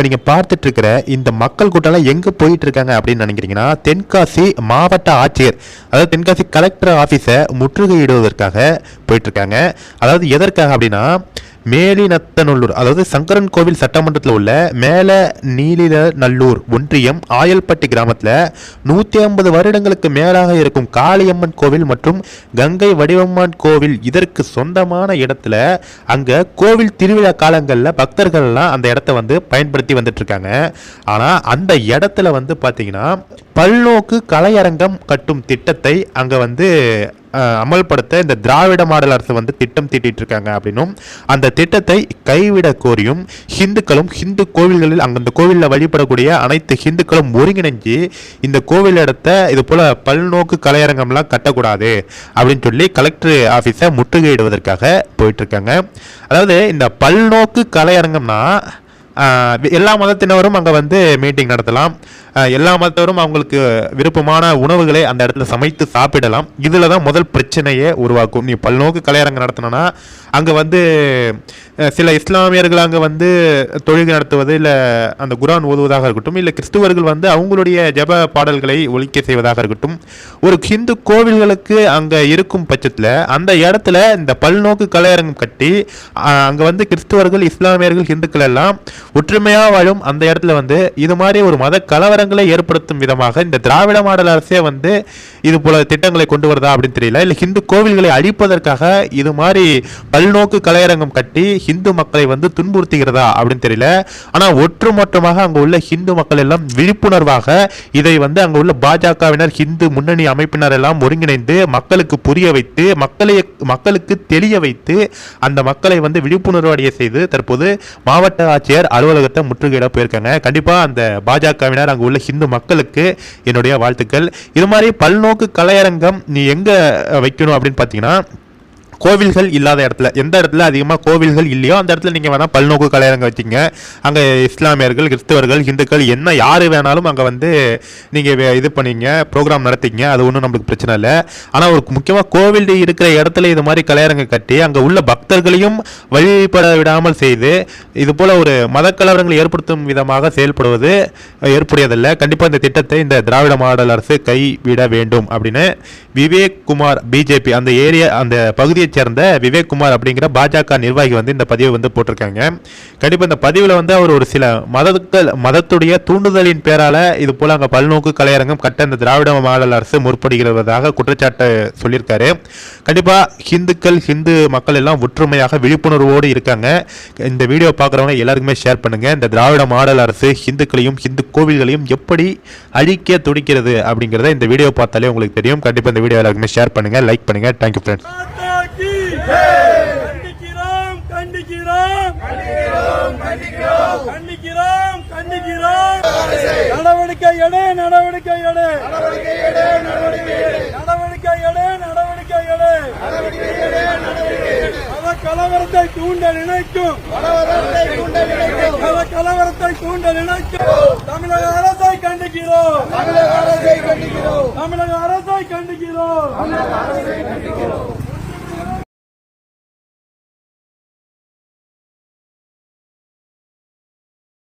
இப்போ நீங்கள் பார்த்துட்ருக்கிற இந்த மக்கள் கூட்டம்லாம் எங்கே போயிட்டு இருக்காங்க அப்படின்னு நினைக்கிறீங்கன்னா தென்காசி மாவட்ட ஆட்சியர் அதாவது தென்காசி கலெக்டர் ஆஃபீஸை முற்றுகையிடுவதற்காக போயிட்டுருக்காங்க அதாவது எதற்காக அப்படின்னா மேலிநத்தநல்லூர் அதாவது சங்கரன் கோவில் சட்டமன்றத்தில் உள்ள மேல நீலிநல்லூர் ஒன்றியம் ஆயல்பட்டி கிராமத்தில் நூற்றி ஐம்பது வருடங்களுக்கு மேலாக இருக்கும் காளியம்மன் கோவில் மற்றும் கங்கை வடிவம்மன் கோவில் இதற்கு சொந்தமான இடத்துல அங்கே கோவில் திருவிழா காலங்களில் பக்தர்கள்லாம் அந்த இடத்த வந்து பயன்படுத்தி வந்துட்டுருக்காங்க ஆனால் அந்த இடத்துல வந்து பார்த்தீங்கன்னா பல்நோக்கு கலையரங்கம் கட்டும் திட்டத்தை அங்கே வந்து அமல்படுத்த இந்த திராவிட மாடல் அரசு வந்து திட்டம் தீட்டிட்டு இருக்காங்க அப்படின்னும் அந்த திட்டத்தை கைவிட கோரியும் ஹிந்துக்களும் ஹிந்து கோவில்களில் அந்தந்த கோவிலில் வழிபடக்கூடிய அனைத்து ஹிந்துக்களும் ஒருங்கிணைஞ்சு இந்த கோவில் இடத்த இது போல பல்நோக்கு கலையரங்கம்லாம் கட்டக்கூடாது அப்படின்னு சொல்லி கலெக்டர் ஆஃபீஸை முற்றுகையிடுவதற்காக போயிட்டு இருக்காங்க அதாவது இந்த பல்நோக்கு கலையரங்கம்னா எல்லா மதத்தினரும் அங்கே வந்து மீட்டிங் நடத்தலாம். எல்லா மதத்தவரும் அவங்களுக்கு விருப்பமான உணவுகளை அந்த இடத்துல சமைத்து சாப்பிடலாம். இதில் தான் முதல் பிரச்சனையே உருவாக்கும். நீ பல்நோக்கு கலையரங்கம் நடத்தினோன்னா அங்கே வந்து சில இஸ்லாமியர்கள் அங்கே வந்து தொழுகை நடத்துவது இல்லை அந்த குரான் ஓதுவதாக இருக்கட்டும் இல்லை கிறிஸ்துவர்கள் வந்து அவங்களுடைய ஜெப பாடல்களை ஒழிக்க செய்வதாக இருக்கட்டும் ஒரு ஹிந்து கோவில்களுக்கு அங்கே இருக்கும் பட்சத்தில் அந்த இடத்துல இந்த பல்நோக்கு கலையரங்கம் கட்டி அங்கே வந்து கிறிஸ்துவர்கள் இஸ்லாமியர்கள் ஹிந்துக்கள் எல்லாம் ஒற்றுமையாக வாழும் அந்த இடத்துல வந்து இது மாதிரி ஒரு மத கலவரங்களை ஏற்படுத்தும் விதமாக இந்த திராவிட மாடல் அரசே வந்து இது போல திட்டங்களை கொண்டு வருதா அப்படின்னு தெரியல. இல்லை ஹிந்து கோவில்களை அழிப்பதற்காக இது மாதிரி பல்நோக்கு கலையரங்கம் கட்டி ஹிந்து மக்களை வந்து துன்புறுத்துகிறதா அப்படின்னு தெரியல. ஆனால் ஒற்றுமொற்றமாக அங்கே உள்ள ஹிந்து மக்கள் எல்லாம் விழிப்புணர்வாக இதை வந்து அங்கே உள்ள பாஜகவினர் ஹிந்து முன்னணி அமைப்பினர் எல்லாம் ஒருங்கிணைந்து மக்களுக்கு புரிய வைத்து மக்களை மக்களுக்கு தெளிய வைத்து அந்த மக்களை வந்து விழிப்புணர்வு அடைய செய்து தற்போது மாவட்ட ஆட்சியர் அலுவலகத்தை முற்றுகையிட போயிருக்காங்க. கண்டிப்பாக அந்த பாஜகவினர் அங்கே உள்ள ஹிந்து மக்களுக்கு என்னுடைய வாழ்த்துக்கள். இது மாதிரி பல்நோக்கு கலையரங்கம் நீ எங்கே வைக்கணும் அப்படின்னு பார்த்தீங்கன்னா கோவில்கள் இல்லாத இடத்துல எந்த இடத்துல அதிகமாக கோவில்கள் இல்லையோ அந்த இடத்துல நீங்கள் வேணால் பல்நோக்கு கலையரங்கம் வச்சிங்க அங்கே இஸ்லாமியர்கள் கிறிஸ்தவர்கள் இந்துக்கள் என்ன யார் வேணாலும் அங்கே வந்து நீங்கள் இது பண்ணீங்க ப்ரோக்ராம் நடத்திங்க அது ஒன்றும் நம்மளுக்கு பிரச்சனை இல்லை. ஆனால் ஒரு முக்கியமாக கோவில் இருக்கிற இடத்துல இது மாதிரி கலையரங்க கட்டி அங்கே உள்ள பக்தர்களையும் வழிபட விடாமல் செய்து இது போல் ஒரு மத கலவரங்களை ஏற்படுத்தும் விதமாக செயல்படுவது ஏற்புடையதல்ல. கண்டிப்பாக இந்த திட்டத்தை இந்த திராவிட மாடல் அரசு கைவிட வேண்டும் அப்படின்னு விவேக் குமார் பிஜேபி அந்த ஏரியா அந்த பகுதியை பகுதியைச் சேர்ந்த விவேக் குமார் அப்படிங்கிற பாஜக நிர்வாகி வந்து இந்த பதிவை வந்து போட்டிருக்காங்க. கண்டிப்பாக இந்த பதிவில் வந்து அவர் ஒரு சில மதங்கள் மதத்துடைய தூண்டுதலின் பேரால இது போல அங்கே பல்நோக்கு கலையரங்கம் கட்ட இந்த திராவிட மாடல் அரசு முற்படுகிறதாக குற்றச்சாட்டை சொல்லியிருக்காரு. கண்டிப்பாக ஹிந்துக்கள் ஹிந்து மக்கள் எல்லாம் ஒற்றுமையாக விழிப்புணர்வோடு இருக்காங்க. இந்த வீடியோ பார்க்குறவங்க எல்லாருக்குமே ஷேர் பண்ணுங்க. இந்த திராவிட மாடல் அரசு ஹிந்துக்களையும் ஹிந்து கோவில்களையும் எப்படி அழிக்க துடிக்கிறது அப்படிங்கிறத இந்த வீடியோ பார்த்தாலே உங்களுக்கு தெரியும். கண்டிப்பாக இந்த வீடியோ எல்லாருக்குமே ஷேர் பண்ணுங்க லைக் பண்ணுங்க. தேங்க்யூ ஃப்ரெண்ட்ஸ் கண்டிக்கிறோம் கண்டிக்கிறோம். கண்டிக்கிறோம் கண்டிக்கிறோம். கண்டிக்கிறோம் நடவடிக்கை எடு நடவடிக்கை எடு. நடவடிக்கை எடு நடவடிக்கை எடு. நடவடிக்கை எடு மத கலவரத்தை தூண்ட நினைக்கும் மத கலவரத்தை தூண்ட நினைக்கும் தமிழக அரசை கண்டிக்கிறோம். தமிழக அரசை கண்டிக்கிறோம். தமிழக அரசை கண்டிக்கிறோம்.